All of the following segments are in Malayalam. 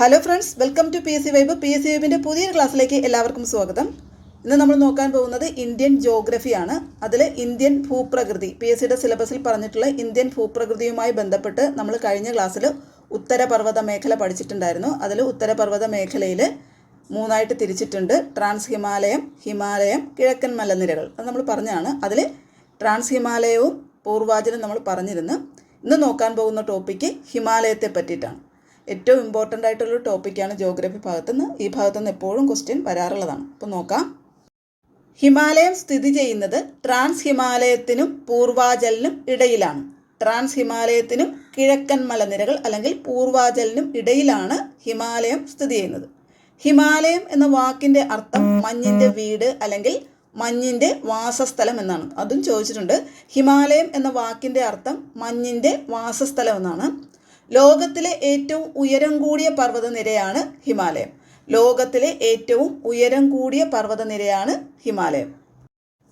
Hello friends welcome to P S C vibe P S C വൈബിന്റെ പുതിയൊരു ക്ലാസ്സിലേക്ക് എല്ലാവർക്കും സ്വാഗതം. ഇന്ന് നമ്മൾ നോക്കാൻ പോകുന്നത് ഇന്ത്യൻ ജോഗ്രഫിയാണ് അതിൽ ഇന്ത്യൻ ഭൂപ്രകൃതി പി എസ് സിയുടെ സിലബസിൽ പറഞ്ഞിട്ടുള്ള ഇന്ത്യൻ ഭൂപ്രകൃതിയുമായി ബന്ധപ്പെട്ട് നമ്മൾ കഴിഞ്ഞ ക്ലാസ്സിൽ ഉത്തരപർവത മേഖല പഠിച്ചിട്ടുണ്ടായിരുന്നു. അതിൽ ഉത്തരപർവത മേഖലയിൽ മൂന്നായിട്ട് തിരിച്ചിട്ടുണ്ട്. ട്രാൻസ് ഹിമാലയം ഹിമാലയം കിഴക്കൻ മലനിരകൾ. അത് നമ്മൾ പറഞ്ഞാണ്. അതിൽ ട്രാൻസ് ഹിമാലയവും പൂർവാചനും നമ്മൾ പറഞ്ഞിരുന്നു. ഇന്ന് നോക്കാൻ പോകുന്ന ടോപ്പിക്ക് ഹിമാലയത്തെ പറ്റിയിട്ടാണ്. ഏറ്റവും ഇമ്പോർട്ടന്റ് ആയിട്ടുള്ള ടോപ്പിക്കാണ് ജോഗ്രഫി ഭാഗത്തുനിന്ന്. ഈ ഭാഗത്തുനിന്ന് എപ്പോഴും ക്വസ്റ്റ്യൻ വരാറുള്ളതാണ്. അപ്പോൾ നോക്കാം. ഹിമാലയം സ്ഥിതി ചെയ്യുന്നത് ട്രാൻസ് ഹിമാലയത്തിനും പൂർവാചലിനും ഇടയിലാണ്. ട്രാൻസ് ഹിമാലയത്തിനും കിഴക്കൻ മലനിരകൾ അല്ലെങ്കിൽ പൂർവാചലിനും ഇടയിലാണ് ഹിമാലയം സ്ഥിതി ചെയ്യുന്നത്. ഹിമാലയം എന്ന വാക്കിന്റെ അർത്ഥം മഞ്ഞിന്റെ വീട് അല്ലെങ്കിൽ മഞ്ഞിന്റെ വാസസ്ഥലം എന്നാണ്. അതും ചോദിച്ചിട്ടുണ്ട്. ഹിമാലയം എന്ന വാക്കിന്റെ അർത്ഥം മഞ്ഞിന്റെ വാസസ്ഥലം എന്നാണ്. ലോകത്തിലെ ഏറ്റവും ഉയരം കൂടിയ പർവതനിരയാണ് ഹിമാലയം. ലോകത്തിലെ ഏറ്റവും ഉയരം കൂടിയ പർവതനിരയാണ് ഹിമാലയം.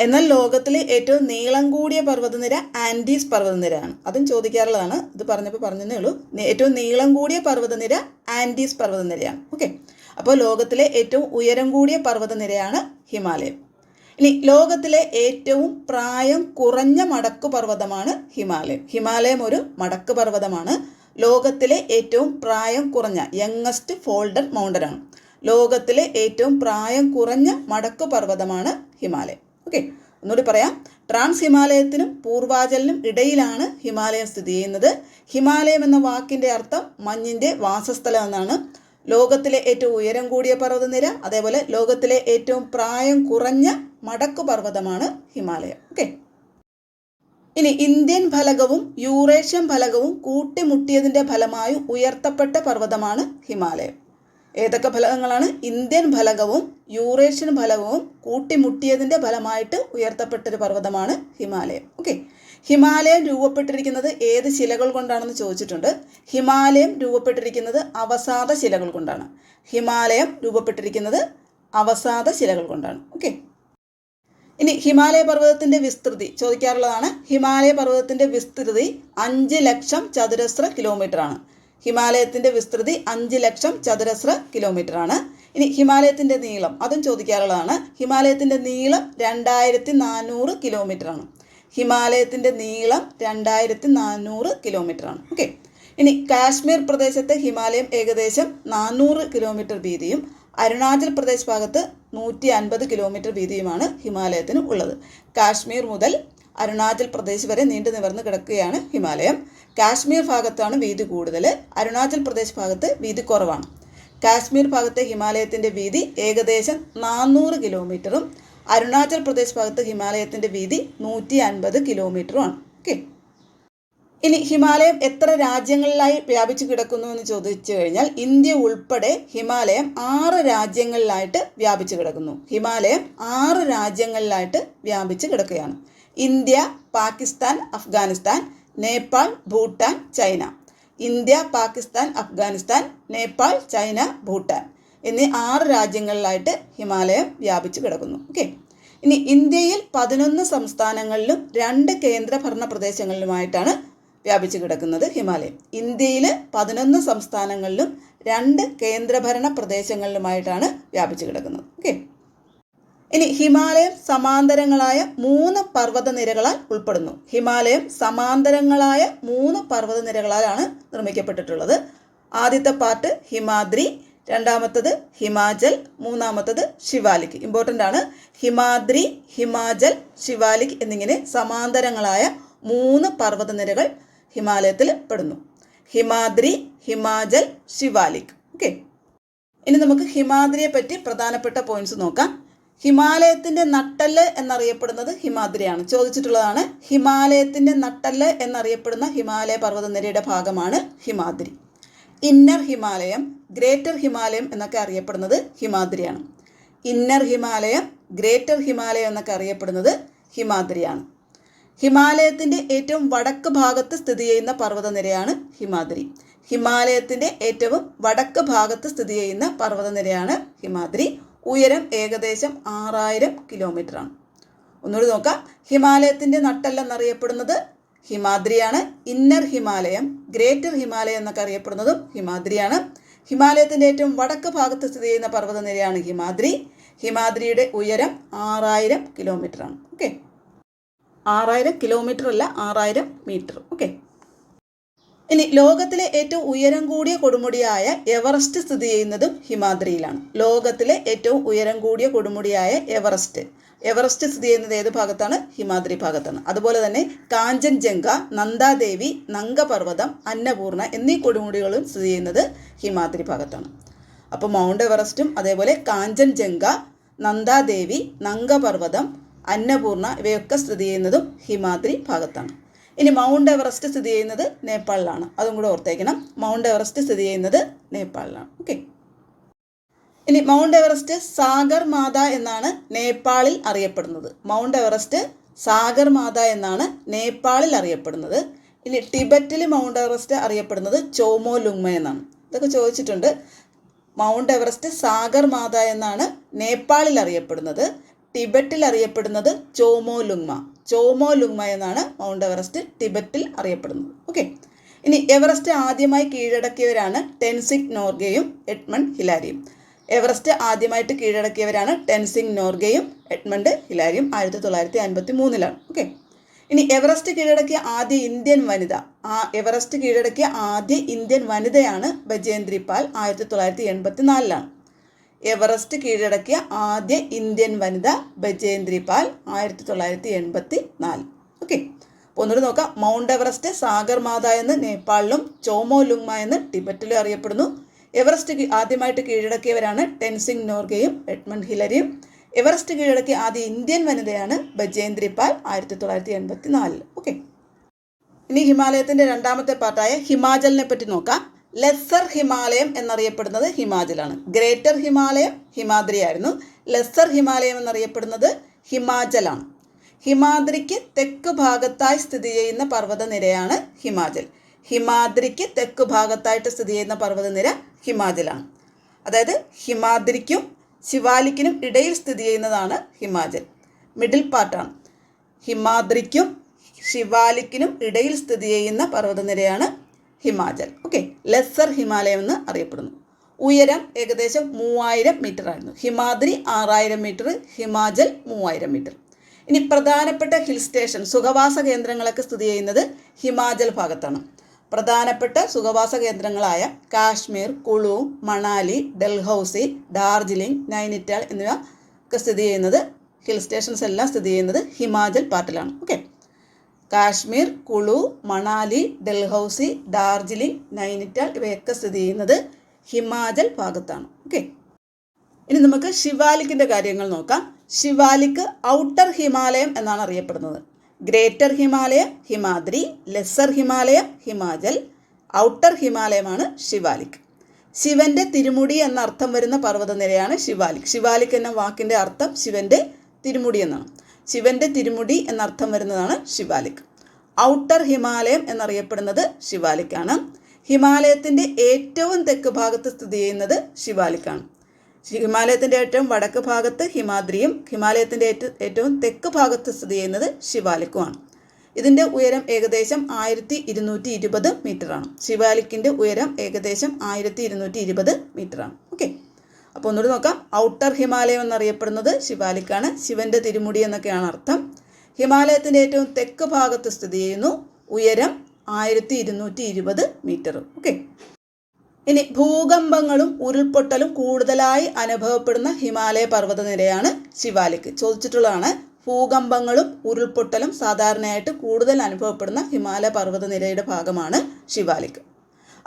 എന്നാൽ ലോകത്തിലെ ഏറ്റവും നീളം കൂടിയ പർവതനിര ആൻഡീസ് പർവതനിരയാണ്. അതും ചോദിക്കാറുള്ളതാണ്. ഇത് പറഞ്ഞപ്പോൾ പറഞ്ഞതേ ഉള്ളൂ. ഏറ്റവും നീളം കൂടിയ പർവതനിര ആൻഡീസ് പർവതനിരയാണ്. ഓക്കെ. അപ്പോൾ ലോകത്തിലെ ഏറ്റവും ഉയരം കൂടിയ പർവതനിരയാണ് ഹിമാലയം. ഇനി ലോകത്തിലെ ഏറ്റവും പ്രായം കുറഞ്ഞ മടക്കു പർവതമാണ് ഹിമാലയം. ഹിമാലയം ഒരു മടക്കു പർവതമാണ്. ലോകത്തിലെ ഏറ്റവും പ്രായം കുറഞ്ഞ യങ്ങസ്റ്റ് ഫോൾഡർ മൗണ്ടനാണ് ലോകത്തിലെ ഏറ്റവും പ്രായം കുറഞ്ഞ മടക്കു പർവതമാണ് ഹിമാലയം. ഓക്കെ ഒന്നുകൂടി പറയാം. ട്രാൻസ് ഹിമാലയത്തിനും പൂർവാചലിനും ഇടയിലാണ് ഹിമാലയം സ്ഥിതി ചെയ്യുന്നത്. ഹിമാലയം എന്ന വാക്കിന്റെ അർത്ഥം മഞ്ഞിന്റെ വാസസ്ഥലം എന്നാണ്. ലോകത്തിലെ ഏറ്റവും ഉയരം കൂടിയ പർവതനിര അതേപോലെ ലോകത്തിലെ ഏറ്റവും പ്രായം കുറഞ്ഞ മടക്കു പർവതമാണ് ഹിമാലയം. ഓക്കെ ഇനി ഇന്ത്യൻ ഫലകവും യൂറേഷ്യൻ ഫലകവും കൂട്ടിമുട്ടിയതിന്റെ ഫലമായി ഉയർത്തപ്പെട്ട പർവതമാണ് ഹിമാലയം. ഏതൊക്കെ ഫലകങ്ങളാണ്? ഇന്ത്യൻ ഫലകവും യൂറേഷ്യൻ ഫലകവും കൂട്ടിമുട്ടിയതിന്റെ ഫലമായിട്ട് ഉയർത്തപ്പെട്ടൊരു പർവതമാണ് ഹിമാലയം. ഓക്കെ. ഹിമാലയം രൂപപ്പെട്ടിരിക്കുന്നത് ഏത് ശിലകൾ കൊണ്ടാണെന്ന് ചോദിച്ചിട്ടുണ്ട്. ഹിമാലയം രൂപപ്പെട്ടിരിക്കുന്നത് അവസാദ ശിലകൾ കൊണ്ടാണ്. ഹിമാലയം രൂപപ്പെട്ടിരിക്കുന്നത് അവസാദ ശിലകൾ കൊണ്ടാണ്. ഓക്കെ. ഇനി ഹിമാലയ പർവതത്തിന്റെ വിസ്തൃതി ചോദിക്കാറുള്ളതാണ്. ഹിമാലയ പർവതത്തിന്റെ വിസ്തൃതി അഞ്ച് ലക്ഷം ചതുരശ്ര കിലോമീറ്റർ ആണ് ഹിമാലയത്തിന്റെ വിസ്തൃതി അഞ്ച് ലക്ഷം ചതുരശ്ര കിലോമീറ്റർ ആണ് ഇനി ഹിമാലയത്തിന്റെ നീളം അതും ചോദിക്കാറുള്ളതാണ്. ഹിമാലയത്തിന്റെ നീളം രണ്ടായിരത്തി നാനൂറ് കിലോമീറ്റർ ആണ് ഹിമാലയത്തിന്റെ നീളം രണ്ടായിരത്തി നാനൂറ് കിലോമീറ്റർ ആണ് ഓക്കെ. ഇനി കാശ്മീർ പ്രദേശത്തെ ഹിമാലയം ഏകദേശം നാനൂറ് കിലോമീറ്റർ വീതിയും അരുണാചൽ പ്രദേശ് ഭാഗത്ത് നൂറ്റി അൻപത് കിലോമീറ്റർ വീതിയുമാണ് ഹിമാലയത്തിന് ഉള്ളത്. കാശ്മീർ മുതൽ അരുണാചൽ പ്രദേശ് വരെ നീണ്ടു നിവർന്ന് കിടക്കുകയാണ് ഹിമാലയം. കാശ്മീർ ഭാഗത്താണ് വീതി കൂടുതൽ. അരുണാചൽ പ്രദേശ് ഭാഗത്ത് വീതി കുറവാണ്. കാശ്മീർ ഭാഗത്തെ ഹിമാലയത്തിന്റെ വീതി ഏകദേശം നാനൂറ് കിലോമീറ്ററും അരുണാചൽ പ്രദേശ് ഭാഗത്ത് ഹിമാലയത്തിന്റെ വീതി നൂറ്റി അൻപത് കിലോമീറ്ററുമാണ് ഓക്കെ. ഇനി ഹിമാലയം എത്ര രാജ്യങ്ങളിലായി വ്യാപിച്ചു കിടക്കുന്നു എന്ന് ചോദിച്ചു കഴിഞ്ഞാൽ ഇന്ത്യ ഉൾപ്പെടെ ഹിമാലയം ആറ് രാജ്യങ്ങളിലായിട്ട് വ്യാപിച്ചു കിടക്കുന്നു. ഹിമാലയം ആറ് രാജ്യങ്ങളിലായിട്ട് വ്യാപിച്ചു കിടക്കുകയാണ്. India Pakistan Afghanistan Nepal Bhutan China. India Pakistan Afghanistan Nepal China Bhutan എന്നീ ആറ് രാജ്യങ്ങളിലായിട്ട് ഹിമാലയം വ്യാപിച്ചു കിടക്കുന്നു. ഓക്കെ. ഇനി ഇന്ത്യയിൽ പതിനൊന്ന് സംസ്ഥാനങ്ങളിലും രണ്ട് കേന്ദ്രഭരണ പ്രദേശങ്ങളിലുമായിട്ടാണ് വ്യാപിച്ചു കിടക്കുന്നത് ഹിമാലയം. ഇന്ത്യയിൽ പതിനൊന്ന് സംസ്ഥാനങ്ങളിലും രണ്ട് കേന്ദ്രഭരണ പ്രദേശങ്ങളിലുമായിട്ടാണ് വ്യാപിച്ചു കിടക്കുന്നത്. ഓക്കെ. ഇനി ഹിമാലയം സമാന്തരങ്ങളായ മൂന്ന് പർവതനിരകളാൽ ഉൾപ്പെടുന്നു. ഹിമാലയം സമാന്തരങ്ങളായ മൂന്ന് പർവതനിരകളാലാണ് നിർമ്മിക്കപ്പെട്ടിട്ടുള്ളത്. ആദ്യത്തെ പാർട്ട് ഹിമാദ്രി രണ്ടാമത്തത് ഹിമാചൽ മൂന്നാമത്തത് ശിവാലിക്. ഇമ്പോർട്ടന്റ് ആണ്. ഹിമാദ്രി ഹിമാചൽ ശിവാലിക് എന്നിങ്ങനെ സമാന്തരങ്ങളായ മൂന്ന് പർവതനിരകൾ ഹിമാലയത്തിൽ പെടുന്നു ഹിമാദ്രി ഹിമാചൽ ശിവാലിക്. ഓക്കെ. ഇനി നമുക്ക് ഹിമാദ്രിയെ പറ്റി പ്രധാനപ്പെട്ട പോയിന്റ്സ് നോക്കാം. ഹിമാലയത്തിന്റെ നട്ടൽ എന്നറിയപ്പെടുന്നത് ഹിമാദ്രിയാണ്. ചോദിച്ചിട്ടുള്ളതാണ് ഹിമാലയത്തിന്റെ നട്ടൽ എന്നറിയപ്പെടുന്ന ഹിമാലയ പർവതനിരയുടെ ഭാഗമാണ് ഹിമാദ്രി. ഇന്നർ ഹിമാലയം ഗ്രേറ്റർ ഹിമാലയം എന്നൊക്കെ അറിയപ്പെടുന്നത് ഹിമാദ്രിയാണ്. ഇന്നർ ഹിമാലയം ഗ്രേറ്റർ ഹിമാലയം എന്നൊക്കെ അറിയപ്പെടുന്നത് ഹിമാദ്രിയാണ്. ഹിമാലയത്തിന്റെ ഏറ്റവും വടക്ക് ഭാഗത്ത് സ്ഥിതി ചെയ്യുന്ന പർവതനിരയാണ് ഹിമാദ്രി. ഹിമാലയത്തിന്റെ ഏറ്റവും വടക്ക് ഭാഗത്ത് സ്ഥിതി ചെയ്യുന്ന പർവതനിരയാണ് ഹിമാദ്രി. ഉയരം ഏകദേശം ആറായിരം ആണ് ഒന്നുകൂടി നോക്കാം. ഹിമാലയത്തിന്റെ നട്ടെല്ലെന്നറിയപ്പെടുന്നത് ഹിമാദ്രിയാണ്. ഇന്നർ ഹിമാലയം ഗ്രേറ്റർ ഹിമാലയം എന്നൊക്കെ അറിയപ്പെടുന്നതും ഹിമാദ്രിയാണ്. ഹിമാലയത്തിന്റെ ഏറ്റവും വടക്ക് ഭാഗത്ത് സ്ഥിതി ചെയ്യുന്ന പർവതനിരയാണ് ഹിമാദ്രി. ഹിമാദ്രിയുടെ ഉയരം ആറായിരം ആണ് ഓക്കെ. ആറായിരം കിലോമീറ്റർ അല്ല ആറായിരം മീറ്റർ ഓക്കെ ഇനി ലോകത്തിലെ ഏറ്റവും ഉയരം കൂടിയ കൊടുമുടിയായ എവറസ്റ്റ് സ്ഥിതി ചെയ്യുന്നതും ഹിമാദ്രിയിലാണ്. ലോകത്തിലെ ഏറ്റവും ഉയരം കൂടിയ കൊടുമുടിയായ എവറസ്റ്റ്. എവറസ്റ്റ് സ്ഥിതി ചെയ്യുന്നത് ഏത് ഭാഗത്താണ്? ഹിമാദ്രി ഭാഗത്താണ്. അതുപോലെ തന്നെ കാഞ്ചൻജംഗ നന്ദാദേവി നങ്കപർവതം അന്നപൂർണ എന്നീ കൊടുമുടികളും സ്ഥിതി ചെയ്യുന്നത് ഹിമാദ്രി ഭാഗത്താണ്. അപ്പോൾ മൗണ്ട് എവറസ്റ്റും അതേപോലെ കാഞ്ചൻജംഗ നന്ദാദേവി നങ്കപർവതം അന്നപൂർണ ഇവയൊക്കെ സ്ഥിതി ചെയ്യുന്നതും ഹിമാദ്രി ഭാഗത്താണ്. ഇനി മൗണ്ട് എവറസ്റ്റ് സ്ഥിതി ചെയ്യുന്നത് നേപ്പാളിലാണ്. അതും കൂടെ ഓർത്തേക്കണം. മൗണ്ട് എവറസ്റ്റ് സ്ഥിതി ചെയ്യുന്നത് നേപ്പാളിലാണ്. ഓക്കെ. ഇനി മൗണ്ട് എവറസ്റ്റ് സാഗർ മാത എന്നാണ് നേപ്പാളിൽ അറിയപ്പെടുന്നത്. മൗണ്ട് എവറസ്റ്റ് സാഗർ മാത എന്നാണ് നേപ്പാളിൽ അറിയപ്പെടുന്നത്. ഇനി ടിബറ്റിൽ മൗണ്ട് എവറസ്റ്റ് അറിയപ്പെടുന്നത് ചോമോ ലുങ്മ എന്നാണ്. ഇതൊക്കെ ചോദിച്ചിട്ടുണ്ട്. മൗണ്ട് എവറസ്റ്റ് സാഗർ മാത എന്നാണ് നേപ്പാളിൽ അറിയപ്പെടുന്നത്. ടിബറ്റിൽ അറിയപ്പെടുന്നത് ചോമോ ലുങ്മ. ചോമോ ലുങ്മ എന്നാണ് മൗണ്ട് എവറസ്റ്റ് ടിബറ്റിൽ അറിയപ്പെടുന്നത്. ഓക്കെ. ഇനി എവറസ്റ്റ് ആദ്യമായി കീഴടക്കിയവരാണ് ടെൻസിക് നോർഗയും എഡ്മണ്ട് ഹിലാരിയും. എവറസ്റ്റ് ആദ്യമായിട്ട് കീഴടക്കിയവരാണ് ടെൻസിങ് നോർഗയും എഡ്മണ്ട് ഹിലാരിയും ആയിരത്തി തൊള്ളായിരത്തി അൻപത്തി മൂന്നിലാണ് ഓക്കെ. ഇനി എവറസ്റ്റ് കീഴടക്കിയ ആദ്യ ഇന്ത്യൻ വനിത. ആ എവറസ്റ്റ് കീഴടക്കിയ ആദ്യ ഇന്ത്യൻ വനിതയാണ് ബജേന്ദ്രി പാൽ ആയിരത്തി തൊള്ളായിരത്തി എൺപത്തി നാലിലാണ് എവറസ്റ്റ് കീഴടക്കിയ ആദ്യ ഇന്ത്യൻ വനിത ബജേന്ദ്രി പാൽ ആയിരത്തി തൊള്ളായിരത്തി എൺപത്തി നാല് ഓക്കെ. അപ്പോൾ ഒന്നുകൂടി നോക്കാം. മൗണ്ട് എവറസ്റ്റ് സാഗർ മാത എന്ന് നേപ്പാളിലും ചോമോ ലുങ്മ എന്ന് ടിബറ്റിലും അറിയപ്പെടുന്നു. എവറസ്റ്റ് ആദ്യമായിട്ട് കീഴടക്കിയവരാണ് ടെൻസിംഗ് നോർഗയും എഡ്മണ്ട് ഹിലരിയും. എവറസ്റ്റ് കീഴടക്കിയ ആദ്യ ഇന്ത്യൻ വനിതയാണ് ബജേന്ദ്രി പാൽ ആയിരത്തി തൊള്ളായിരത്തി എൺപത്തി നാലിൽ ഓക്കെ. ഇനി ഹിമാലയത്തിന്റെ രണ്ടാമത്തെ പാർട്ടായ ഹിമാചലിനെ പറ്റി നോക്കാം. ലെസ്സർ ഹിമാലയം എന്നറിയപ്പെടുന്നത് ഹിമാചലാണ്. ഗ്രേറ്റർ ഹിമാലയം ഹിമാദ്രിയായിരുന്നു. ലെസ്സർ ഹിമാലയം എന്നറിയപ്പെടുന്നത് ഹിമാചലാണ്. ഹിമാദ്രിക്ക് തെക്ക് ഭാഗത്തായി സ്ഥിതി ചെയ്യുന്ന പർവതനിരയാണ് ഹിമാചൽ. ഹിമാദ്രിക്ക് തെക്ക് ഭാഗത്തായിട്ട് സ്ഥിതി ചെയ്യുന്ന പർവതനിര ഹിമാചലാണ്. അതായത് ഹിമാദ്രിക്കും ശിവാലിക്കിനും ഇടയിൽ സ്ഥിതി ചെയ്യുന്നതാണ് ഹിമാചൽ. മിഡിൽ പാർട്ടാണ്. ഹിമാദ്രിക്കും ശിവാലിക്കിനും ഇടയിൽ സ്ഥിതി ചെയ്യുന്ന പർവതനിരയാണ് ഹിമാചൽ. ഓക്കെ ലെസ്സർ ഹിമാലയം എന്ന് അറിയപ്പെടുന്നു. ഉയരം ഏകദേശം മൂവായിരം മീറ്റർ ആയിരുന്നു. ഹിമാദ്രി ആറായിരം മീറ്റർ ഹിമാചൽ മൂവായിരം മീറ്റർ ഇനി പ്രധാനപ്പെട്ട ഹിൽ സ്റ്റേഷൻ സുഖവാസ കേന്ദ്രങ്ങളൊക്കെ സ്ഥിതി ചെയ്യുന്നത് ഹിമാചൽ ഭാഗത്താണ്. പ്രധാനപ്പെട്ട സുഖവാസ കേന്ദ്രങ്ങളായ കാശ്മീർ കുളു മണാലി ഡൽഹൌസി ഡാർജിലിംഗ് നൈനിറ്റാൾ എന്നിവ ഒക്കെ സ്ഥിതി ചെയ്യുന്നത് ഹിൽ സ്റ്റേഷൻസ് എല്ലാം സ്ഥിതി ചെയ്യുന്നത് ഹിമാചൽ പാർട്ടിലാണ് ഓക്കെ കാശ്മീർ കുളു മണാലി ഡൽഹൌസി ഡാർജിലിംഗ് നൈനിറ്റാൾ ഇവയൊക്കെ സ്ഥിതി ചെയ്യുന്നത് ഹിമാചൽ ഭാഗത്താണ്. ഓക്കെ. ഇനി നമുക്ക് ശിവാലിക്കിന്റെ കാര്യങ്ങൾ നോക്കാം. ശിവാലിക്ക് ഔട്ടർ ഹിമാലയം എന്നാണ് അറിയപ്പെടുന്നത്. Greater Himalaya Himadri lesser Himalaya Himachal outer ഹിമാലയമാണ് Shivalik. ശിവന്റെ തിരുമുടി എന്ന അർത്ഥം വരുന്ന പർവതനിരയാണ് ശിവാലിക്. ശിവാലിക് എന്ന വാക്കിന്റെ അർത്ഥം ശിവന്റെ തിരുമുടി എന്നാണ്. ശിവന്റെ തിരുമുടി എന്നർത്ഥം വരുന്നതാണ് ശിവാലിക് ഔട്ടർ ഹിമാലയം എന്നറിയപ്പെടുന്നത് ശിവാലിക്കാണ്. ഹിമാലയത്തിന്റെ ഏറ്റവും തെക്ക് ഭാഗത്ത് സ്ഥിതി ചെയ്യുന്നത് ശിവാലിക്കാണ്. ഹിമാലയത്തിന്റെ ഏറ്റവും വടക്ക് ഭാഗത്ത് ഹിമാദ്രിയും ഹിമാലയത്തിന്റെ ഏറ്റവും തെക്ക് ഭാഗത്ത് സ്ഥിതി ചെയ്യുന്നത് ശിവാലിക്കുമാണ്. ഇതിന്റെ ഉയരം ഏകദേശം ആയിരത്തി ഇരുന്നൂറ്റി ഇരുപത് മീറ്ററാണ്. ശിവാലിക്കിന്റെ ഉയരം ഏകദേശം ആയിരത്തി ഇരുന്നൂറ്റി ഇരുപത് മീറ്ററാണ്. ഓക്കെ. അപ്പോൾ ഒന്നുകൂടി നോക്കാം. ഔട്ടർ ഹിമാലയം എന്നറിയപ്പെടുന്നത് ശിവാലിക്കാണ്. ശിവന്റെ തിരുമുടി എന്നൊക്കെയാണ് അർത്ഥം. ഹിമാലയത്തിന്റെ ഏറ്റവും തെക്ക് ഭാഗത്ത് സ്ഥിതി ചെയ്യുന്നു. ഉയരം ആയിരത്തി ഇരുന്നൂറ്റി ഇരുപത് മീറ്റർ ഓക്കെ ഇനി ഭൂകമ്പങ്ങളും ഉരുൾപൊട്ടലും കൂടുതലായി അനുഭവപ്പെടുന്ന ഹിമാലയ പർവതനിരയാണ് ശിവാലിക്ക് ചോദിച്ചിട്ടുള്ളതാണ് ഭൂകമ്പങ്ങളും ഉരുൾപൊട്ടലും സാധാരണയായിട്ട് കൂടുതൽ അനുഭവപ്പെടുന്ന ഹിമാലയ പർവതനിരയുടെ ഭാഗമാണ് ശിവാലിക്.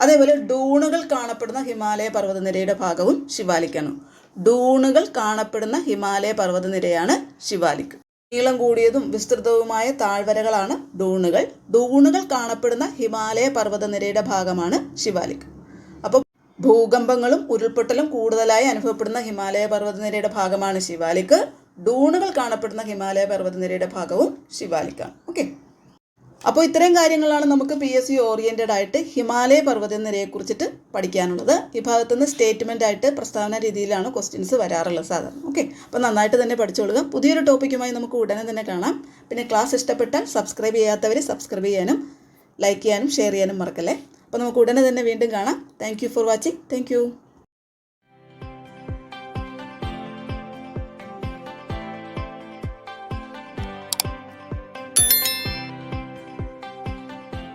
അതേപോലെ ഡൂണുകൾ കാണപ്പെടുന്ന ഹിമാലയ പർവതനിരയുടെ ഭാഗവും ശിവാലിക്കാണ്. ഡൂണുകൾ കാണപ്പെടുന്ന ഹിമാലയ പർവതനിരയാണ് ശിവാലിക് നീളം കൂടിയതും വിസ്തൃതവുമായ താഴ്വരകളാണ് ഡൂണുകൾ. ഡൂണുകൾ കാണപ്പെടുന്ന ഹിമാലയ പർവതനിരയുടെ ഭാഗമാണ് ശിവാലിക് അപ്പോൾ ഭൂകമ്പങ്ങളും ഉരുൾപൊട്ടലും കൂടുതലായി അനുഭവപ്പെടുന്ന ഹിമാലയ പർവതനിരയുടെ ഭാഗമാണ് ശിവാലിക് ഡൂണുകൾ കാണപ്പെടുന്ന ഹിമാലയ പർവതനിരയുടെ ഭാഗവും ശിവാലിക്കാണ്. ഓക്കെ അപ്പോൾ ഇത്രയും കാര്യങ്ങളാണ് നമുക്ക് പി എസ് സി ഓറിയന്റഡ് ആയിട്ട് ഹിമാലയ പർവതനിരയെ കുറിച്ചിട്ട് പഠിക്കാനുള്ളത്. ഈ ഭാഗത്തുനിന്ന് സ്റ്റേറ്റ്മെന്റ് ആയിട്ട് പ്രസ്താവന രീതിയിലാണ് ക്വസ്റ്റ്യൻസ് വരാറുള്ളത് സാധാരണ. ഓക്കെ അപ്പോൾ നന്നായിട്ട് തന്നെ പഠിച്ചോളുക. പുതിയൊരു ടോപ്പിക്കുമായി നമുക്ക് ഉടനെ തന്നെ കാണാം. പിന്നെ ക്ലാസ് ഇഷ്ടപ്പെട്ടാൽ സബ്സ്ക്രൈബ് ചെയ്യാത്തവർ സബ്സ്ക്രൈബ് ചെയ്യാനും ലൈക്ക് ചെയ്യാനും ഷെയർ ചെയ്യാനും മറക്കല്ലേ? അപ്പോൾ നമുക്ക് ഉടനെ തന്നെ വീണ്ടും കാണാം. Thank for watching thank